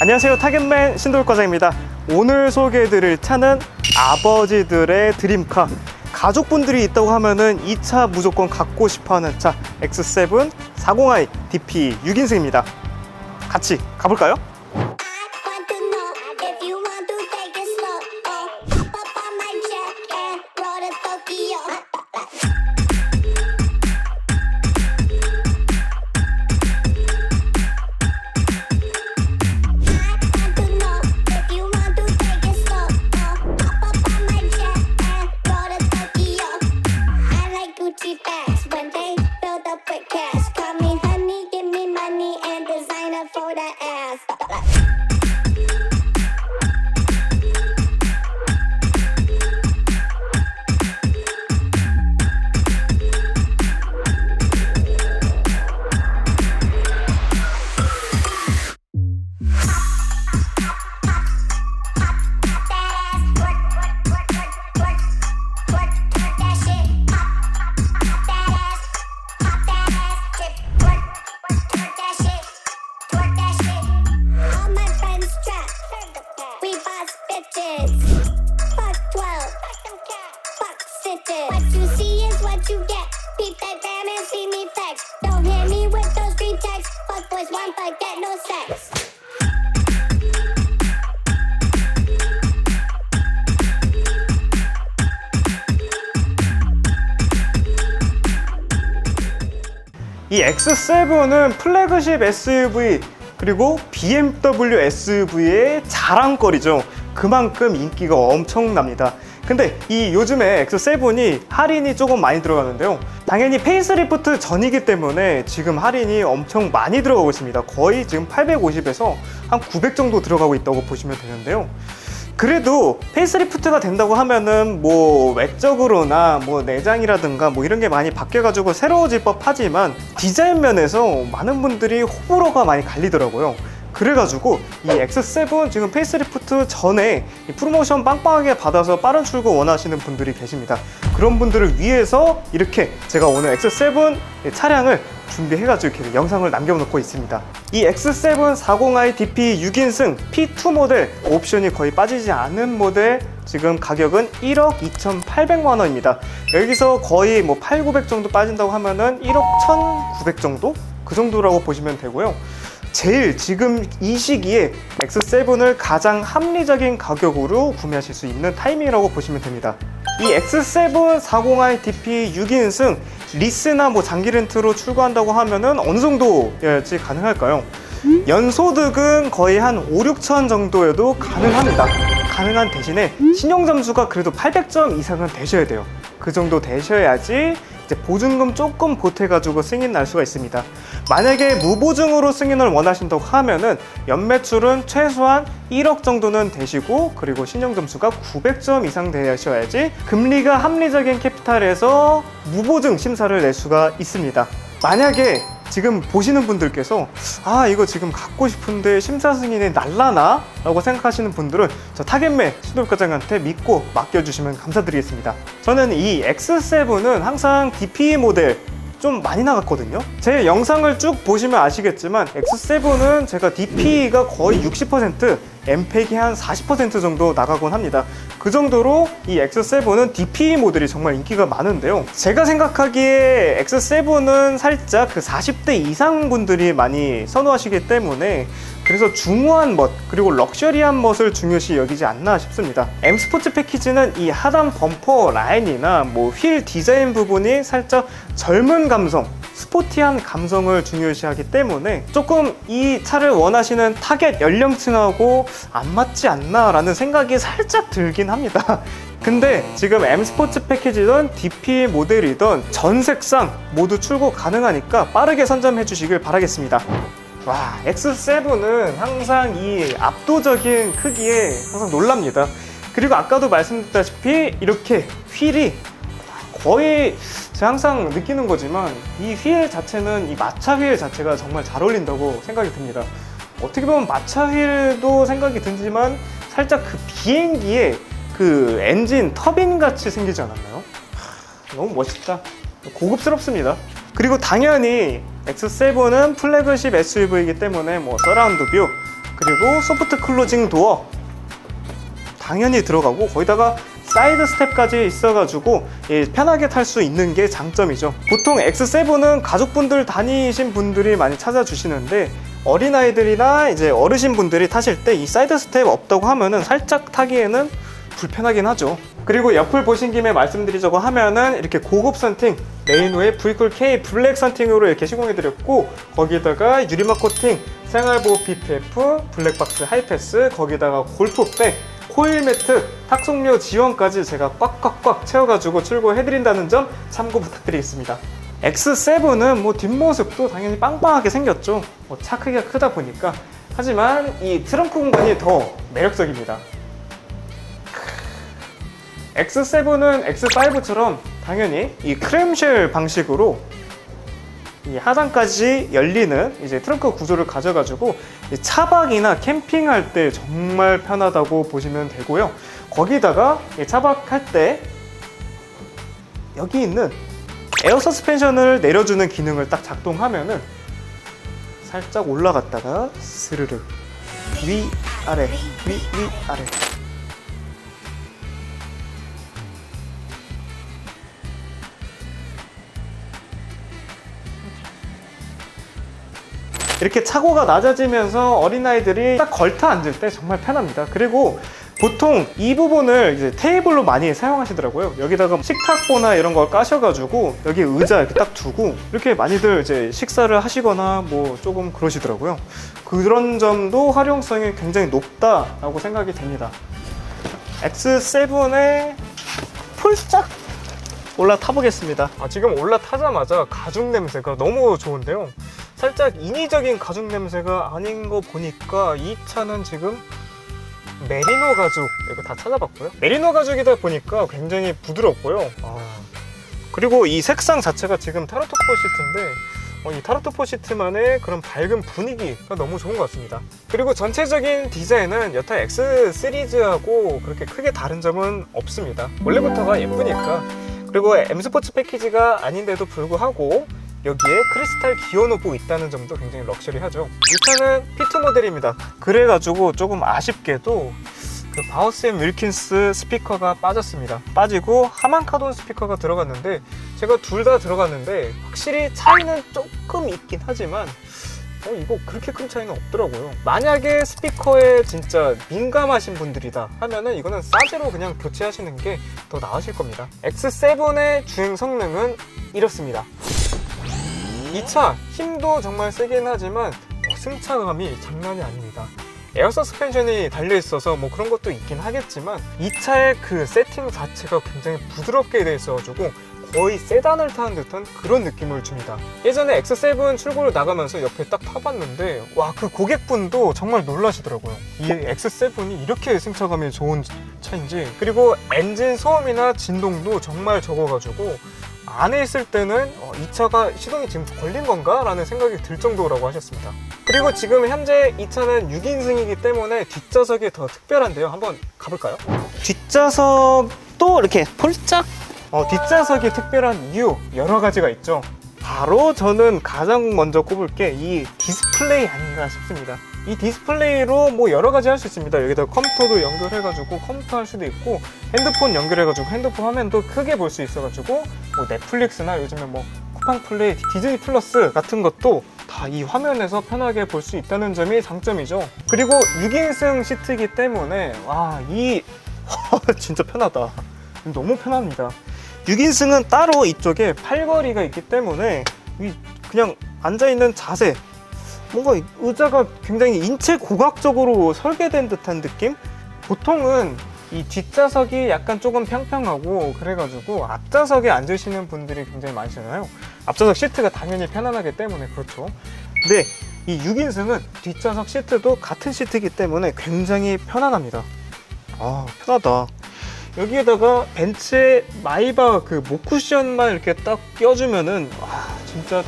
안녕하세요. 타겟맨 신돌과장입니다. 오늘 소개해드릴 차는 아버지들의 드림카. 가족분들이 있다고 하면은 이 차 무조건 갖고 싶어하는 차. X7 40i DP 6인승입니다. 같이 가볼까요? 이 X7은 플래그십 SUV 그리고 BMW SUV의 자랑거리죠. 그만큼 인기가 엄청납니다. 근데 이 요즘에 X7이 할인이 조금 많이 들어가는데요. 당연히 페이스리프트 전이기 때문에 지금 할인이 엄청 많이 들어가고 있습니다. 거의 지금 850에서 한 900 정도 들어가고 있다고 보시면 되는데요. 그래도 페이스리프트가 된다고 하면은 뭐 외적으로나 뭐 내장이라든가 뭐 이런 게 많이 바뀌어가지고 새로워질 법하지만 디자인 면에서 많은 분들이 호불호가 많이 갈리더라고요. 그래가지고 이 X7 지금 페이스리프트 전에 이 프로모션 빵빵하게 받아서 빠른 출고 원하시는 분들이 계십니다. 그런 분들을 위해서 이렇게 제가 오늘 X7 차량을 준비해가지고 이렇게 영상을 남겨놓고 있습니다. 이 X7 40i DP 6인승 P2 모델 옵션이 거의 빠지지 않은 모델 지금 가격은 1억 2,800만 원입니다. 여기서 거의 뭐 8, 900 정도 빠진다고 하면은 1억 1,900 정도? 그 정도라고 보시면 되고요. 제일 지금 이 시기에 X7을 가장 합리적인 가격으로 구매하실 수 있는 타이밍이라고 보시면 됩니다. 이 X7 40i DP 6인승 리스나 뭐 장기 렌트로 출고한다고 하면은 어느 정도여야지 가능할까요? 연소득은 거의 한 5, 6천 정도여도 가능합니다. 가능한 대신에 신용 점수가 그래도 800점 이상은 되셔야 돼요. 그 정도 되셔야지 이제 보증금 조금 보태가지고 승인 날 수가 있습니다. 만약에 무보증으로 승인을 원하신다고 하면은 연매출은 최소한 1억 정도는 되시고 그리고 신용 점수가 900점 이상 되셔야지 금리가 합리적인 캐피탈에서 무보증 심사를 낼 수가 있습니다. 만약에 지금 보시는 분들께서 아 이거 지금 갖고 싶은데 심사 승인이 날라나? 라고 생각하시는 분들은 저 타겟맨 신돌과장한테 믿고 맡겨주시면 감사드리겠습니다. 저는 이 X7은 항상 DP 모델 좀 많이 나갔거든요. 제 영상을 쭉 보시면 아시겠지만 X7은 제가 DP가 거의 60% 엠팩이 한 40% 정도 나가곤 합니다 그 정도로 이 X7은 DP 모델이 정말 인기가 많은데요 제가 생각하기에 X7은 살짝 그 40대 이상 분들이 많이 선호하시기 때문에 그래서 중후한 멋 그리고 럭셔리한 멋을 중요시 여기지 않나 싶습니다. M 스포츠 패키지는 이 하단 범퍼 라인이나 뭐 휠 디자인 부분이 살짝 젊은 감성 스포티한 감성을 중요시하기 때문에 조금 이 차를 원하시는 타겟 연령층하고 안 맞지 않나 라는 생각이 살짝 들긴 합니다. 근데 지금 M 스포츠 패키지든 DP 모델이든 전 색상 모두 출고 가능하니까 빠르게 선점해 주시길 바라겠습니다. 와, X7은 항상 이 압도적인 크기에 항상 놀랍니다. 그리고 아까도 말씀드렸다시피 이렇게 휠이 거의 제가 항상 느끼는 거지만 이 휠 자체는 이 마차 휠 자체가 정말 잘 어울린다고 생각이 듭니다. 어떻게 보면 마차 휠도 생각이 들지만 살짝 그 비행기에 그 엔진 터빈 같이 생기지 않았나요? 하, 너무 멋있다. 고급스럽습니다. 그리고 당연히 X7은 플래그십 SUV이기 때문에 뭐 서라운드 뷰, 그리고 소프트 클로징 도어 당연히 들어가고 거기다가 사이드 스텝까지 있어가지고 예, 편하게 탈 수 있는 게 장점이죠. 보통 X7은 가족분들 다니신 분들이 많이 찾아주시는데 어린아이들이나 이제 어르신분들이 타실 때 이 사이드 스텝 없다고 하면은 살짝 타기에는 불편하긴 하죠. 그리고 옆을 보신 김에 말씀드리자고 하면은 이렇게 고급 선팅 레이노의 V쿨 K 블랙 선팅으로 이렇게 시공해드렸고 거기다가 유리막 코팅, 생활보호 PPF, 블랙박스 하이패스, 거기다가 골프백, 코일 매트, 탁송료 지원까지 제가 꽉꽉꽉 채워가지고 출고해드린다는 점 참고 부탁드리겠습니다. X7은 뭐 뒷모습도 당연히 빵빵하게 생겼죠. 뭐 차 크기가 크다 보니까. 하지만 이 트렁크 공간이 더 매력적입니다. X7은 X5처럼 당연히 이 크램쉘 방식으로 이 하단까지 열리는 이제 트렁크 구조를 가져가지고 이 차박이나 캠핑할 때 정말 편하다고 보시면 되고요. 거기다가 이 차박할 때 여기 있는 에어 서스펜션을 내려주는 기능을 딱 작동하면은 살짝 올라갔다가 스르륵 위 아래 위 위 아래 이렇게 차고가 낮아지면서 어린아이들이 딱 걸터 앉을 때 정말 편합니다. 그리고 보통 이 부분을 이제 테이블로 많이 사용하시더라고요. 여기다가 식탁보나 이런 걸 까셔가지고 여기 의자 이렇게 딱 두고 이렇게 많이들 이제 식사를 하시거나 뭐 조금 그러시더라고요. 그런 점도 활용성이 굉장히 높다라고 생각이 됩니다. X7에 폴짝 올라타 보겠습니다. 아, 지금 올라타자마자 가죽 냄새가 너무 좋은데요. 살짝 인위적인 가죽 냄새가 아닌 거 보니까 이 차는 지금 메리노 가죽 이거 다 찾아봤고요. 메리노 가죽이다 보니까 굉장히 부드럽고요. 아, 그리고 이 색상 자체가 지금 타로토포 시트인데 어, 이 타로토포 시트만의 그런 밝은 분위기가 너무 좋은 것 같습니다. 그리고 전체적인 디자인은 여타 X 시리즈하고 그렇게 크게 다른 점은 없습니다. 원래부터가 예쁘니까. 그리고 M 스포츠 패키지가 아닌데도 불구하고 여기에 크리스탈 기어놓고 있다는 점도 굉장히 럭셔리하죠. 이 차는 피트 모델입니다. 그래가지고 조금 아쉽게도 그 바우스 앤 윌킨스 스피커가 빠졌습니다. 빠지고 하만카돈 스피커가 들어갔는데 제가 둘 다 들어갔는데 확실히 차이는 조금 있긴 하지만 어, 이거 그렇게 큰 차이는 없더라고요. 만약에 스피커에 진짜 민감하신 분들이다 하면은 이거는 싸제로 그냥 교체하시는 게 더 나으실 겁니다. X7의 주행 성능은 이렇습니다. 이 차 힘도 정말 세긴 하지만 어, 승차감이 장난이 아닙니다. 에어 서스펜션이 달려 있어서 뭐 그런 것도 있긴 하겠지만 이 차의 그 세팅 자체가 굉장히 부드럽게 되어 있어가지고 거의 세단을 타는 듯한 그런 느낌을 줍니다. 예전에 X7 출고를 나가면서 옆에 딱 타봤는데 와 그 고객분도 정말 놀라시더라고요. 이 X7이 이렇게 승차감이 좋은 차인지 그리고 엔진 소음이나 진동도 정말 적어가지고 안에 있을 때는 어, 이 차가 시동이 지금 걸린 건가? 라는 생각이 들 정도라고 하셨습니다. 그리고 지금 현재 이 차는 6인승이기 때문에 뒷좌석이 더 특별한데요. 한번 가볼까요? 뒷좌석도 이렇게 폴짝 어, 뒷좌석이 특별한 이유 여러 가지가 있죠. 바로 저는 가장 먼저 꼽을 게 이 디스플레이 아닌가 싶습니다. 이 디스플레이로 뭐 여러 가지 할 수 있습니다. 여기다 컴퓨터도 연결해가지고 컴퓨터 할 수도 있고 핸드폰 연결해가지고 핸드폰 화면도 크게 볼 수 있어가지고 뭐 넷플릭스나 요즘에 뭐 쿠팡 플레이, 디즈니 플러스 같은 것도 다 이 화면에서 편하게 볼 수 있다는 점이 장점이죠. 그리고 6인승 시트이기 때문에 와 이 진짜 편하다. 너무 편합니다. 6인승은 따로 이쪽에 팔걸이가 있기 때문에 이 그냥 앉아 있는 자세 뭔가 의자가 굉장히 인체 고각적으로 설계된 듯한 느낌? 보통은 이 뒷좌석이 약간 조금 평평하고 그래가지고 앞좌석에 앉으시는 분들이 굉장히 많으시잖아요. 앞좌석 시트가 당연히 편안하기 때문에 그렇죠. 근데 이 6인승은 뒷좌석 시트도 같은 시트이기 때문에 굉장히 편안합니다. 아 편하다. 여기에다가 벤츠의 마이바 그 목쿠션만 이렇게 딱 껴주면은 와 진짜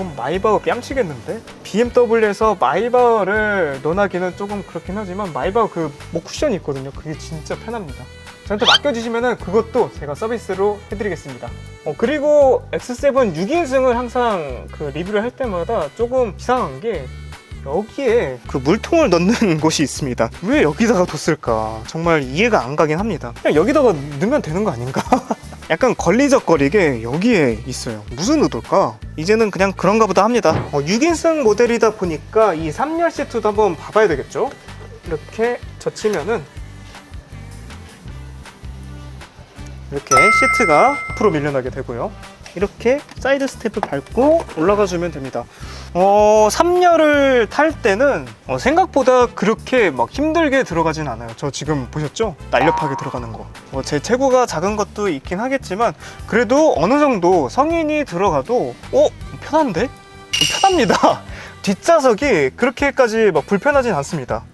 그럼 마이바가 뺨치겠는데? BMW에서 마이바를 논하기는 조금 그렇긴 하지만 마이바 그 목쿠션이 있거든요. 그게 진짜 편합니다. 저한테 맡겨주시면은 그것도 제가 서비스로 해드리겠습니다. 어, 그리고 X7 6인승을 항상 그 리뷰를 할 때마다 조금 이상한 게 여기에 그 물통을 넣는 곳이 있습니다. 왜 여기다가 뒀을까? 정말 이해가 안 가긴 합니다. 그냥 여기다가 넣으면 되는 거 아닌가? 약간 걸리적거리게 여기에 있어요. 무슨 의도일까? 이제는 그냥 그런가 보다 합니다. 어, 6인승 모델이다 보니까 이 3열 시트도 한번 봐봐야 되겠죠? 이렇게 젖히면은 이렇게 시트가 앞으로 밀려나게 되고요. 이렇게 사이드 스텝을 밟고 올라가 주면 됩니다. 어, 3열을 탈 때는 어, 생각보다 그렇게 막 힘들게 들어가진 않아요. 저 지금 보셨죠? 날렵하게 들어가는 거. 어, 제 체구가 작은 것도 있긴 하겠지만 그래도 어느 정도 성인이 들어가도 어? 편한데? 편합니다. 뒷좌석이 그렇게까지 막 불편하진 않습니다.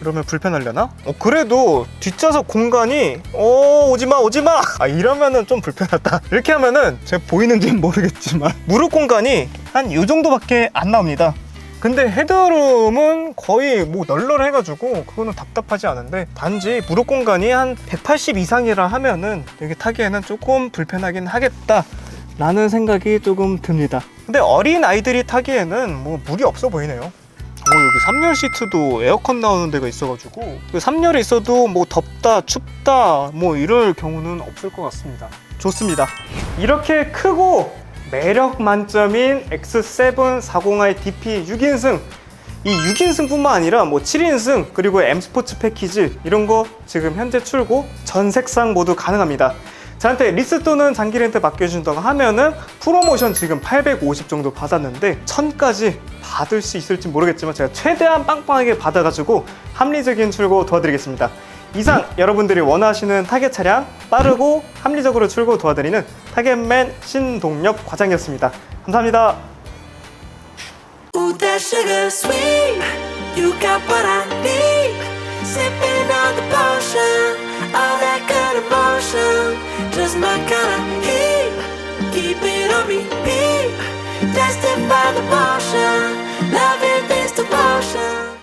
이러면 불편하려나? 어, 그래도 뒷좌석 공간이 어 오지마 오지마! 아 이러면은 좀 불편하다. 이렇게 하면은 제가 보이는지는 모르겠지만 무릎 공간이 한 이 정도밖에 안 나옵니다. 근데 헤드룸은 거의 뭐 널널해가지고 그거는 답답하지 않은데 단지 무릎 공간이 한 180 이상이라 하면은 여기 타기에는 조금 불편하긴 하겠다 라는 생각이 조금 듭니다. 근데 어린 아이들이 타기에는 뭐 무리 없어 보이네요. 오 3열 시트도 에어컨 나오는 데가 있어가지고 3열에 있어도 뭐 덥다 춥다 뭐 이럴 경우는 없을 것 같습니다. 좋습니다. 이렇게 크고 매력 만점인 X7 40i DP 6인승. 이 6인승 뿐만 아니라 뭐 7인승 그리고 M 스포츠 패키지 이런 거 지금 현재 출고 전 색상 모두 가능합니다. 저한테 리스 또는 장기 렌트 맡겨준다고 하면은 프로모션 지금 850 정도 받았는데 1000까지 받을 수 있을지 모르겠지만 제가 최대한 빵빵하게 받아가지고 합리적인 출고 도와드리겠습니다. 이상 여러분들이 원하시는 타겟 차량 빠르고 합리적으로 출고 도와드리는 타겟맨 신동엽 과장이었습니다. 감사합니다. You got what I need. Sipping on the potion. All that good emotion. Just my kind of heat. Keep it on repeat. Tested by the motion. Loving this devotion.